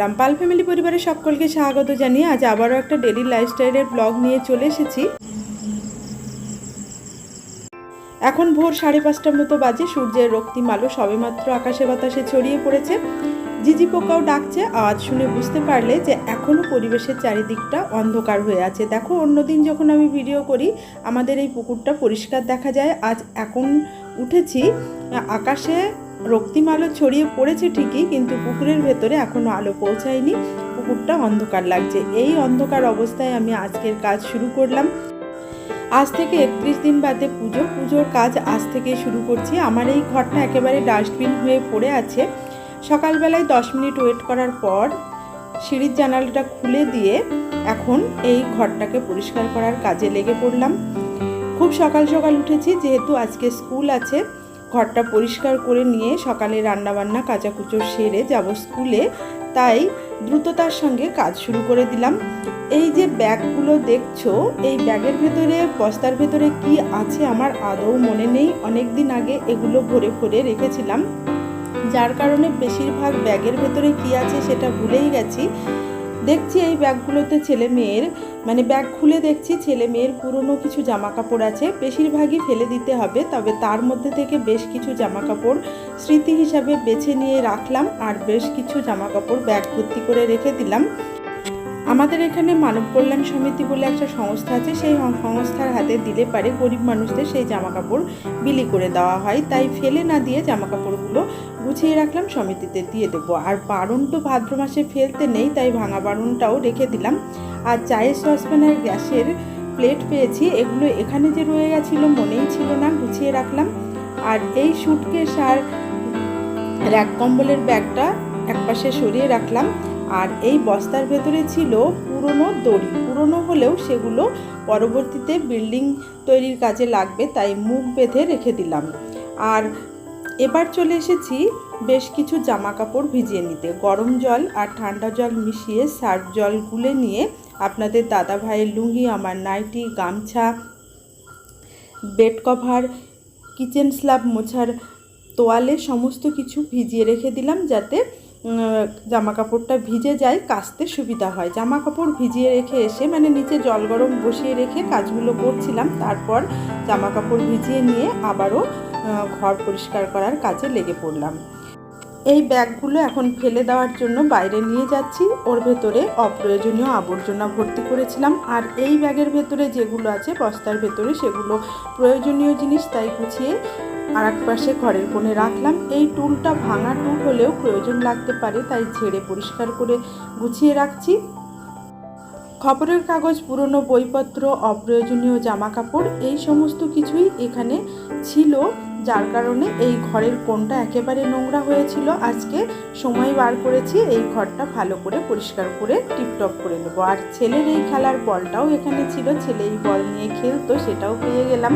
Rampal family পরিবারের সকলকে স্বাগত জানিয়ে আজ আবারও একটা ডেলি লাইফস্টাইলের ব্লগ নিয়ে চলে এসেছি। এখন ভোর সাড়ে পাঁচটার মতো বাজে, সূর্যের রক্তিম আলো সবেমাত্র আকাশে বাতাসে ছড়িয়ে পড়েছে। জিজি পোকাও ডাকছে, আওয়াজ শুনে বুঝতে পারলে যে এখনও পরিবেশের চারিদিকটা অন্ধকার হয়ে আছে। দেখো, অন্যদিন যখন আমি ভিডিও করি, আমাদের এই পুকুরটা পরিষ্কার দেখা যায়। আজ এখন উঠেছি আকাশে রক্তিম আলো ছড়িয়ে পড়েছে ঠিকই, কিন্তু পুকুরের ভেতরে এখনও আলো পৌঁছায়নি। পুকুরটা অন্ধকার লাগছে। এই অন্ধকার অবস্থায় আমি আজকের কাজ শুরু করলাম। আজ থেকে একত্রিশ দিন বাদে পুজো। পুজোর কাজ আজ থেকে শুরু করছি। আমার এই ঘরটা একেবারে ডাস্টবিন হয়ে পড়ে আছে। সকালবেলায় দশ মিনিট ওয়েট করার পর সিঁড়ির জানালাটা খুলে দিয়ে এখন এই ঘরটাকে পরিষ্কার করার কাজে লেগে পড়লাম। খুব সকাল সকাল উঠেছি, যেহেতু আজকে স্কুল আছে। ঘরটা পরিষ্কার করে নিয়ে সকালে রান্নাবান্না, কাচাকুচো সেরে যাব স্কুলে। তাই দ্রুততার সঙ্গে কাজ শুরু করে দিলাম। এই যে ব্যাগগুলো দেখছ, এই ব্যাগের ভেতরে, বস্তার ভেতরে কি আছে আমার আদৌ মনে নেই। অনেক দিন আগে এগুলো ভরে ভরে রেখেছিলাম। যার কারণে বেশিরভাগ ব্যাগের ভেতরে কি আছে সেটা ভুলেই গেছি। দেখছি এই ব্যাগগুলোতে ছেলে মেয়ের মানে ব্যাগ খুলে দেখছি, ছেলে মেয়ের পুরনো কিছু জামা কাপড় আছে, বেশিরভাগই ফেলে দিতে হবে, তবে তার মধ্যে থেকে বেশ কিছু জামা কাপড় স্মৃতি হিসাবে বেছে নিয়ে রাখলাম, আর বেশ কিছু জামা কাপড় ব্যাগ ভর্তি করে রেখে দিলাম। আমাদের এখানে মানব কল্যাণ সমিতি বলে একটা সংস্থা আছে, সেই সংস্থার হাতে দিলে পারে গরিব মানুষদের সেই জামা কাপড় বিলি করে দেওয়া হয়। তাই ফেলে না দিয়ে জামা কাপড়গুলো গুছিয়ে রাখলাম, সমিতিতে দিয়ে দেবো। আর বারণ তো ভাদ্র মাসে ফেলতে নেই, তাই ভাঙা বারণটাও রেখে দিলাম। আর চায়ের সসপ্যানের গ্যাসের প্লেট পেয়েছি, এগুলো এখানে যে রয়ে গেছিল মনেই ছিল না, গুছিয়ে রাখলাম। আর এই সুটকেস আর র্যাক কম্বলের ব্যাগটা একপাশে সরিয়ে রাখলাম। আর এই বস্তার ভেতরে ছিল পুরনো দড়ি। পুরনো হলেও সেগুলো পরবর্তীতে বিল্ডিং তৈরির কাজে লাগবে, তাই মুখ বেঁধে রেখে দিলাম। আর এবার চলে এসেছি বেশ কিছু জামা কাপড় ভিজিয়ে নিতে। গরম জল আর ঠান্ডা জল মিশিয়ে সার্ফ জল গুলে নিয়ে আপনাদের দাদা ভাইয়ের লুঙ্গি, আমার নাইটি, গামছা, বেড কভার, কিচেন স্ল্যাব মোছার তোয়ালে সমস্ত কিছু ভিজিয়ে রেখে দিলাম যাতে জামা কাপড়টা ভিজে যায়, কাচতে সুবিধা হয়। জামা কাপড় ভিজিয়ে রেখে এসে মানে নিচে জল গরম বসিয়ে রেখে কাজগুলো করছিলাম। তারপর জামা কাপড় ভিজিয়ে নিয়ে আবারও ঘর পরিষ্কার করার কাজে লেগে পড়লাম। এই ব্যাগগুলো এখন ফেলে দেওয়ার জন্য বাইরে নিয়ে যাচ্ছি। ওর ভেতরে অপ্রয়োজনীয় আবর্জনা ভর্তি করেছিলাম। আর এই ব্যাগের ভেতরে যেগুলো আছে, বস্তার ভেতরে সেগুলো প্রয়োজনীয় জিনিস, তাই গুছিয়ে আর এক পাশে ঘরের কোণে রাখলাম। এই টুলটা ভাঙা টুল হলেও প্রয়োজন লাগতে পারে, তাই ঝেড়ে পরিষ্কার করে গুছিয়ে রাখছি। খবরের কাগজ, পুরনো বইপত্র, অপ্রয়োজনীয় জামা কাপড় এই সমস্ত কিছুই এখানে ছিল, যার কারণে এই ঘরের কোণটা একেবারে নোংরা হয়েছিল। আজকে সময় বার করেছি, এই ঘরটা ভালো করে পরিষ্কার করে টিপটপ করে নেব। আর ছেলের এই খেলার বলটাও এখানে ছিল, ছেলে এই বল নিয়ে খেলতো, সেটাও পেয়ে গেলাম।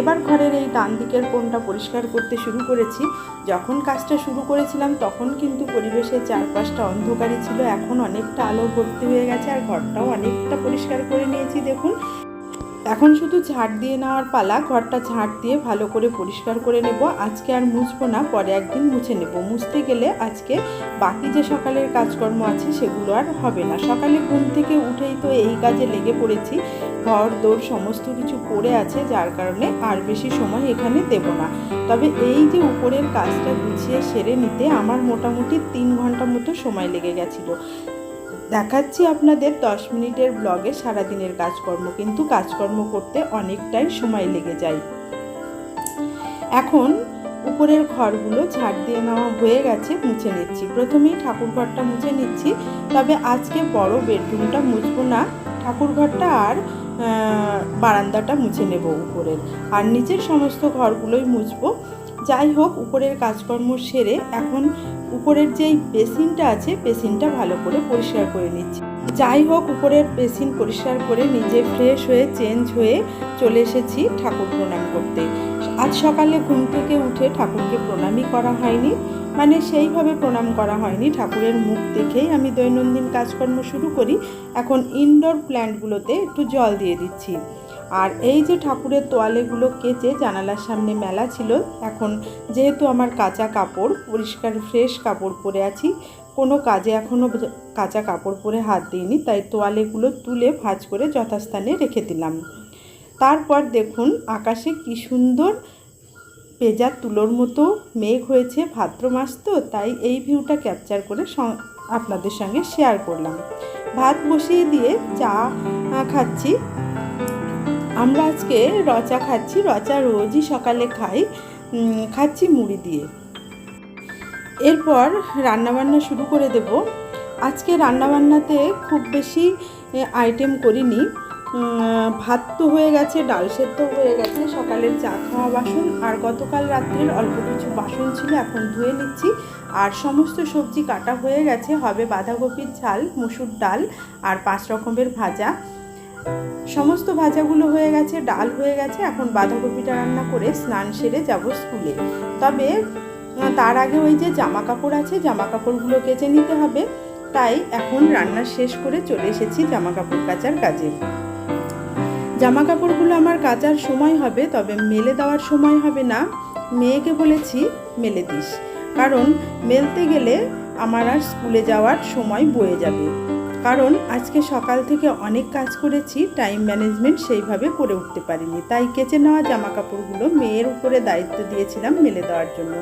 এবার ঘরের এই ডান দিকের কোণটা পরিষ্কার করতে শুরু করেছি। যখন কাজটা শুরু করেছিলাম, তখন কিন্তু পরিবেশের চারপাশটা অন্ধকারই ছিল। এখন অনেকটা আলো ভর্তি হয়ে গেছে আর ঘরটাও অনেকটা পরিষ্কার করে নিয়েছি, দেখুন। এখন শুধু ঝাড় দিয়ে নেওয়ার পালা, ঘরটা ঝাড় দিয়ে ভালো করে পরিষ্কার করে নেব। আজকে আর মুছবো না, পরে একদিন মুছে নেব। মুছতে গেলে আজকে বাকি যে সকালের কাজকর্ম আছে, সেগুলো আর হবে না। সকালে ঘুম থেকে উঠেই তো এই কাজে লেগে পড়েছি। ঘর দৌড় সমস্ত কিছু পড়ে আছে, যার কারণে আর বেশি সময় এখানে দেব না। তবে এই যে উপরের কাজটা গুছিয়ে সেরে নিতে আমার মোটামুটি তিন ঘণ্টা মতো সময় লেগে গেছিল। দেখাচ্ছি আপনাদের দশ মিনিটের ব্লগে সারাদিনের কাজকর্ম, কিন্তু কাজকর্ম করতে অনেকটাই সময় লেগে যায়। এখন উপরের ঘরগুলো ঝাড় দিয়ে নেওয়া হয়ে গেছে, মুছে নিচ্ছি। প্রথমেই ঠাকুর ঘরটা মুছে নিচ্ছি, তবে আজকে বড় বেডরুমটা মুছবো না। ঠাকুর ঘরটা আর বারান্দাটা মুছে নেব উপরের। আর নিচের সমস্ত ঘরগুলোই মুছবো। যাই হোক, উপরের কাজকর্ম সেরে এখন উপরের যেই বেসিনটা আছে, বেসিনটা ভালো করে পরিষ্কার করে নিচ্ছি। যাই হোক, উপরের বেসিন পরিষ্কার করে নিজে ফ্রেশ হয়ে চেঞ্জ হয়ে চলে এসেছি ঠাকুর প্রণাম করতে। আজ সকালে ঘুম থেকে উঠে ঠাকুরকে প্রণামই করা হয়নি। মানে সেইভাবে প্রণাম করা হয়নি। ঠাকুরের মুখ দেখেই আমি দৈনন্দিন কাজকর্ম শুরু করি। এখন ইনডোর প্ল্যান্টগুলোতে একটু জল দিয়ে দিচ্ছি। আর এই যে ঠাকুরের তোয়ালেগুলো কেচে জানালার সামনে মেলা ছিল, এখন যেহেতু আমার কাঁচা কাপড়, পরিষ্কার ফ্রেশ কাপড় পরে আছি, কোনো কাজে এখনও কাঁচা কাপড় পরে হাত দিইনি, তাই তোয়ালেগুলো তুলে ভাঁজ করে যথাস্থানে রেখে দিলাম। তারপর দেখুন, আকাশে কি সুন্দর পেঁজা তুলোর মতো মেঘ হয়েছে ভাদ্র মাস তো, তাই এই ভিউটা ক্যাপচার করে আপনাদের সঙ্গে শেয়ার করলাম। ভাত বসিয়ে দিয়ে চা খাচ্ছি। আমরা আজকে রচা খাচ্ছি, রচা রোজই সকালে খাই খাচ্ছি মুড়ি দিয়ে। এরপর রান্নাবান্না শুরু করে দেব। আজকে রান্নাবান্নাতে খুব বেশি আইটেম করিনি। ভাত তো হয়ে গেছে, ডাল সেদ্ধ হয়ে গেছে, সকালের চা খাওয়া বাসন, আর গতকাল রাত্রের অল্প কিছু বাসন ছিল, এখন ধুয়ে নিচ্ছি। আর সমস্ত সবজি কাটা হয়ে গেছে, হবে বাঁধাকপির ঝাল, মুসুর ডাল, আর পাঁচ রকমের ভাজা। সমস্ত ভাজাগুলো হয়ে গেছে, ডাল হয়ে গেছে, এখন বাঁধাকপিটা রান্না করে স্নান সেরে যাব স্কুলে। তবে তার আগে ওই যে জামা কাপড় আছে জামা কাপড়গুলো কেচে নিতে হবে। তাই এখন রান্না শেষ করে চলে এসেছি জামা কাপড় কাচার কাজে। জামা কাপড়গুলো আমার কাচার সময় হবে, তবে মেলে দেওয়ার সময় হবে না। মেয়েকে বলেছি, মেলে দিস। কারণ মেলতে গেলে আমার আর স্কুলে যাওয়ার সময় বয়ে যাবে। কারণ আজকে সকাল থেকে অনেক কাজ করেছি, টাইম ম্যানেজমেন্ট সেইভাবে করে উঠতে পারিনি। তাই কেচে নেওয়া জামা কাপড়গুলো মেয়ের উপরে দায়িত্ব দিয়েছিলাম মেলে দেওয়ার জন্য।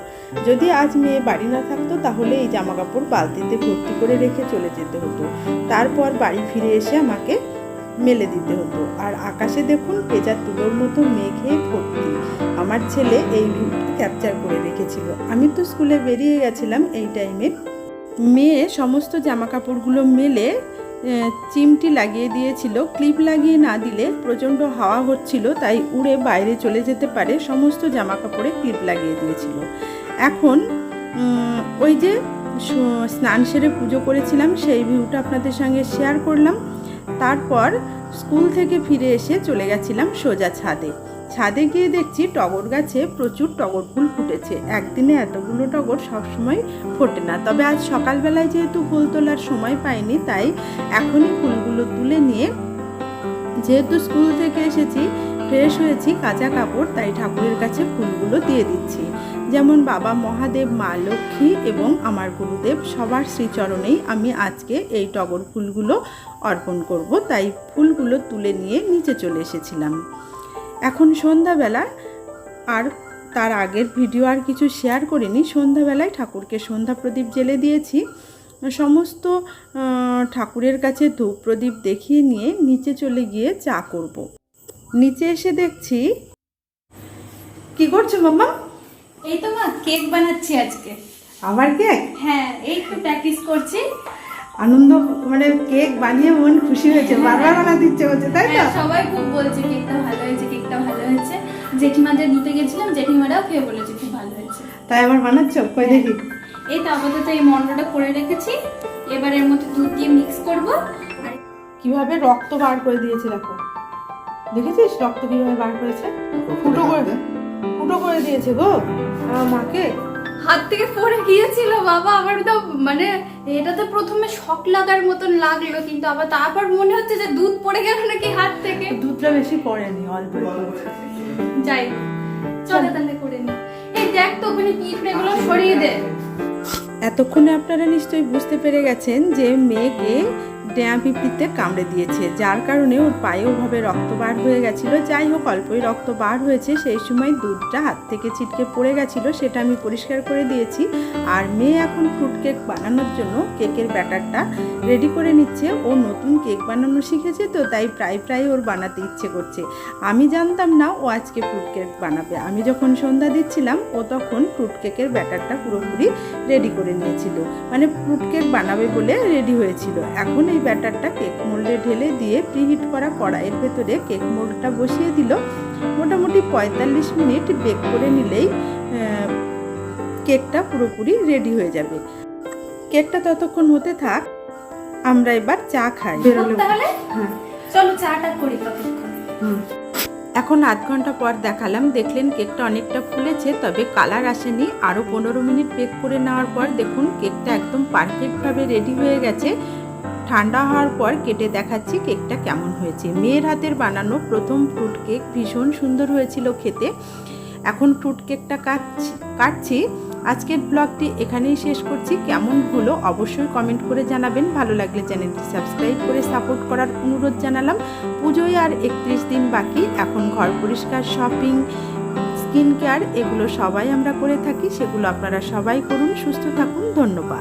যদি আজ মেয়ে বাড়ি না থাকতো, তাহলে এই জামা কাপড় বালতিতে ভর্তি করে রেখে চলে যেতে হতো। তারপর বাড়ি ফিরে এসে আমাকে মেলে দিতে হতো। আর আকাশে দেখুন পেঁচা তুলোর মতো মেঘে ভর্তি। আমার ছেলে এই ভিউটা ক্যাপচার করে রেখেছিল। আমি তো স্কুলে বেরিয়ে গেছিলাম এই টাইমে মেয়ে সমস্ত জামা কাপড়গুলো মেলে চিমটি লাগিয়ে দিয়েছিল। ক্লিপ লাগিয়ে না দিলে প্রচণ্ড হাওয়া হচ্ছিল, তাই উড়ে বাইরে চলে যেতে পারে। সমস্ত জামা কাপড়ে ক্লিপ লাগিয়ে দিয়েছিল। এখন ওই যে স্নান সেরে পুজো করেছিলাম, সেই ভিউটা আপনাদের সঙ্গে শেয়ার করলাম। তারপর স্কুল থেকে ফিরে এসে চলে গেছিলাম সোজা ছাদে। ছাদে গিয়ে দেখছি টগর গাছে প্রচুর টগর ফুল ফুটেছে। একদিনে এতগুলো টগর সবসময় ফোটে না। তবে আজ সকালবেলায় যেহেতু ফুল তোলার সময় পাইনি, তাই এখনই ফুলগুলো তুলে নিয়ে যেহেতু স্কুল থেকে এসেছি ফ্রেশ হয়েছি কাঁচা কাপড়, তাই ঠাকুরের কাছে ফুলগুলো দিয়ে দিচ্ছি। যেমন বাবা মহাদেব, মা লক্ষ্মী এবং আমার গুরুদেব, সবার শ্রীচরণেই আমি আজকে এই টগর ফুলগুলো অর্পণ করব। তাই ফুলগুলো তুলে নিয়ে নিচে চলে এসেছিলাম। এখন সন্ধ্যাবেলা আর তার আগের ভিডিও আর কিছু শেয়ার করিনি। সন্ধ্যাবেলায় ঠাকুরকে সন্ধ্যা প্রদীপ জেলে দিয়েছি। সমস্ত ঠাকুরের কাছে ধূপ প্রদীপ দেখিয়ে নিয়ে নিচে চলে গিয়ে চা করব। নিচে এসে দেখছি। কি করছ মাম্মা? এই তো মা কেক বানাচ্ছি আজকে। আবার কেক? হ্যাঁ এই তো প্র্যাকটিস করছি। আনন্দ মানে কেক বানিয়ে মন খুশি হয়েছে বারবার বানাতে ইচ্ছে করছে তাই তো? হ্যাঁ, সবাই খুব বলছে কেকটা ভালো হয়েছে কেকটা ভালো হয়েছে। জেঠিমাদের দিতে গেছিলাম জেঠিমারাও খেয়ে বলেছে খুব ভালো হয়েছে। তাই আবার বানাচ্ছ? কই দেখি। এই তো আপাতত এই মন্ডটা করে রেখেছি। এবার এর মধ্যে দুধ দিয়ে মিক্স করব। আর কীভাবে রক্ত বার করে দিয়েছে দেখো। দেখেছিস রক্ত কীভাবে বার করেছে? ফুটো করে ফুটো করে দিয়েছে গো। আমার মাকে? হাত থেকে পড়ে গিয়েছিল বাবা আমার তো মানে এটা তো প্রথমে শক লাগার মতন লাগল কিন্তু আবার তারপর মনে হচ্ছে যে দুধ পড়ে গেল নাকি হাত থেকে। দুধটা বেশি পড়েনি অল্প। যাই চলে তাহলে করে নি। এই দেখ তো ওখানে পিঁপড়েগুলো সরিয়ে দে। এতক্ষণে আপনারা নিশ্চয়ই বুঝতে পেরে গেছেন যে মেয়েকে ডেয়া পিঁপড়িতে কামড়ে দিয়েছে, যার কারণে ওর পায়ে ওভাবে রক্ত বার হয়ে গেছিল। যাই হোক, অল্পই রক্ত বার হয়েছে, সেই সময় দুধটা হাত থেকে ছিটকে পড়ে গেছিল, সেটা আমি পরিষ্কার করে দিয়েছি। আর মেয়ে এখন ফ্রুট কেক বানানোর জন্য কেকের ব্যাটারটা রেডি করে নিচ্ছে। ও নতুন কেক বানানো শিখেছে তো, তাই প্রায় প্রায় ওর বানাতে ইচ্ছে করছে। আমি জানতাম না ও আজকে ফ্রুট কেক বানাবে। আমি যখন সন্ধ্যা দিচ্ছিলাম, ও তখন ফ্রুট কেকের ব্যাটারটা পুরোপুরি রেডি করে নিয়েছিল। মানে ফ্রুট কেক বানাবে বলে রেডি হয়েছিল। এখন এই ব্যাটারটা কেক মোল্ডে ঢেলে দিয়ে প্রিহিট করা কড়াইয়ের ভেতরে কেক মোল্ডটা বসিয়ে দিল। মোটামুটি পঁয়তাল্লিশ মিনিট বেক করে নিলেই কেকটা পুরোপুরি রেডি হয়ে যাবে। কেকটা ততক্ষণ হতে থাক আমরা এবার চা খাই। হ্যাঁ। চলো চাটা করি এখন আধ ঘণ্টা পর দেখালাম দেখলেন কেকটা অনেকটা ফুলেছে তবে কালার আসেনি। আরও পনেরো মিনিট বেক করে নেওয়ার পর দেখুন কেকটা একদম পারফেক্টভাবে রেডি হয়ে গেছে। ঠান্ডা হওয়ার পর কেটে দেখাচ্ছি কেকটা কেমন হয়েছে। মেয়ের হাতের বানানো প্রথম ফ্রুট কেক ভীষণ সুন্দর হয়েছিল খেতে। এখন ফ্রুট কেকটা কাটছি কাটছি। আজকের ব্লগটি এখানেই শেষ করছি। কেমন হলো অবশ্যই কমেন্ট করে জানাবেন। ভালো লাগলে চ্যানেলটি সাবস্ক্রাইব করে সাপোর্ট করার অনুরোধ জানালাম। পুজোয় আর একত্রিশ দিন বাকি। এখন ঘর পরিষ্কার শপিং স্কিন কেয়ার এগুলো সবাই আমরা করে থাকি। সেগুলো আপনারা সবাই করুন। সুস্থ থাকুন। ধন্যবাদ।